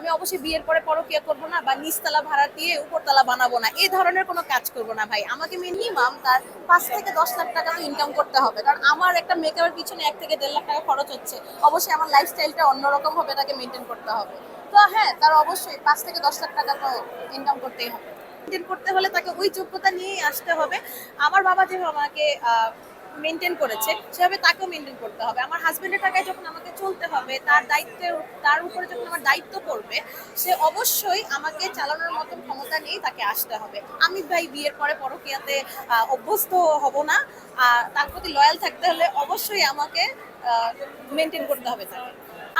আমি অবশ্যই বিয়ের পরে পরকিয়া করব না বা নিচতলা ভাড়া দিয়ে উপরতলা বানাবো না। এই ধরনের কোনো কাজ করব না ভাই। আমাকে মিনিমাম তার পাঁচ থেকে দশ লাখ টাকা তো ইনকাম করতে হবে। কারণ আমার একটা মেকআপের পিছনে এক থেকে দেড় লাখ টাকা খরচ হচ্ছে। অবশ্যই আমার লাইফস্টাইলটা অন্যরকম হবে, তাকে মেনটেন করতে হবে। তো হ্যাঁ তার অবশ্যই পাঁচ থেকে দশ লাখ টাকা তো ইনকাম করতেই হবে। মেনটেন করতে হলে তাকে ওই যোগ্যতা নিয়েই আসতে হবে। আমার বাবা যেভাবে আমাকে মেনটেন করেছে, সেভাবে তাকেও মেনটেন করতে হবে। আমার হাজবেন্ডের টাকায় যখন আমাকে চলতে হবে, তার দায়িত্বের তার উপরে যখন আমার দায়িত্ব পড়বে, সে অবশ্যই আমাকে চালানোর মতন ক্ষমতা নিয়েই তাকে আসতে হবে। আমি ভাই বিয়ের পরে পরকিয়াতে অভ্যস্ত হব না তার প্রতি লয়াল থাকতে হলে অবশ্যই আমাকে মেনটেন করতে হবে তাকে।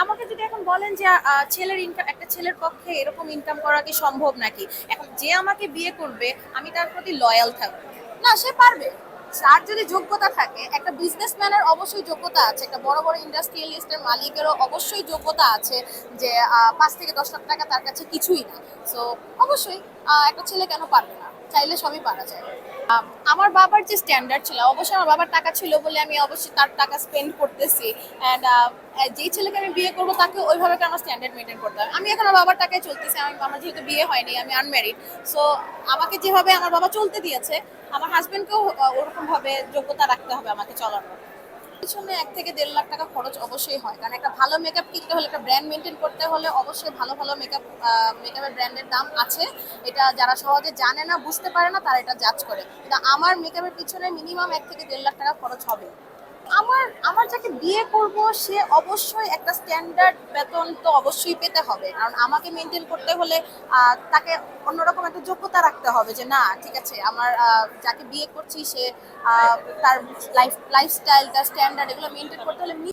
আমাকে যদি এখন বলেন যে ছেলের ইনকাম একটা ছেলের পক্ষে এরকম ইনকাম করা কি সম্ভব নাকি? এখন যে আমাকে বিয়ে করবে, আমি তার প্রতি লয়াল থাকব। না, সে পারবে। তার যদি যোগ্যতা থাকে, একটা বিজনেসম্যানের অবশ্যই যোগ্যতা আছে, একটা বড় বড় ইন্ডাস্ট্রিয়ালিস্টের মালিকেরও অবশ্যই যোগ্যতা আছে যে পাঁচ থেকে দশ লাখ টাকা তার কাছে কিছুই না সো অবশ্যই একটা ছেলে কেন পারবে না? চাইলে সবই পারা যায়। আমার বাবার যে স্ট্যান্ডার্ড ছিল, অবশ্যই আমার বাবার টাকা ছিল বলে আমি অবশ্যই তার টাকা স্পেন্ড করতেছি। অ্যান্ড যেই ছেলেকে আমি বিয়ে করব তাকে ওইভাবে আমার স্ট্যান্ডার্ড মেনটেন করতে হবে। আমি এখন আমার বাবার টাকায় চলতেছি, আমি, আমার যেহেতু বিয়ে হয়নি, আমি আনম্যারিড সো আমাকে যেভাবে আমার বাবা চলতে দিয়েছে, আমার হাজব্যান্ডকেও ওরকমভাবে যোগ্যতা রাখতে হবে আমাকে চলানোর। পিছনে এক থেকে দেড় লাখ টাকা খরচ অবশ্যই হয়। কারণ একটা ভালো মেকআপ কিনতে হলে, একটা ব্র্যান্ড মেনটেন করতে হলে অবশ্যই ভালো ভালো মেকআপ মেকআপের ব্র্যান্ডের দাম আছে। এটা যারা সহজে জানে না, বুঝতে পারে না, তারা এটা জাজ করে। কিন্তু আমার মেকআপের পিছনে মিনিমাম এক থেকে দেড় লাখ টাকা খরচ হবে আমার আমার যাকে বিয়ে করব, সে অবশ্যই একটা স্ট্যান্ডার্ড বেতন তো অবশ্যই পেতে হবে। কারণ আমাকে মেনটেন করতে হলে তাকে অন্যরকম একটা যোগ্যতা রাখতে হবে যে, না, ঠিক আছে, আমার যাকে বিয়ে করছি সে তার লাইফ লাইফস্টাইল তার স্ট্যান্ডার্ড এগুলো মেনটেন করতে হলে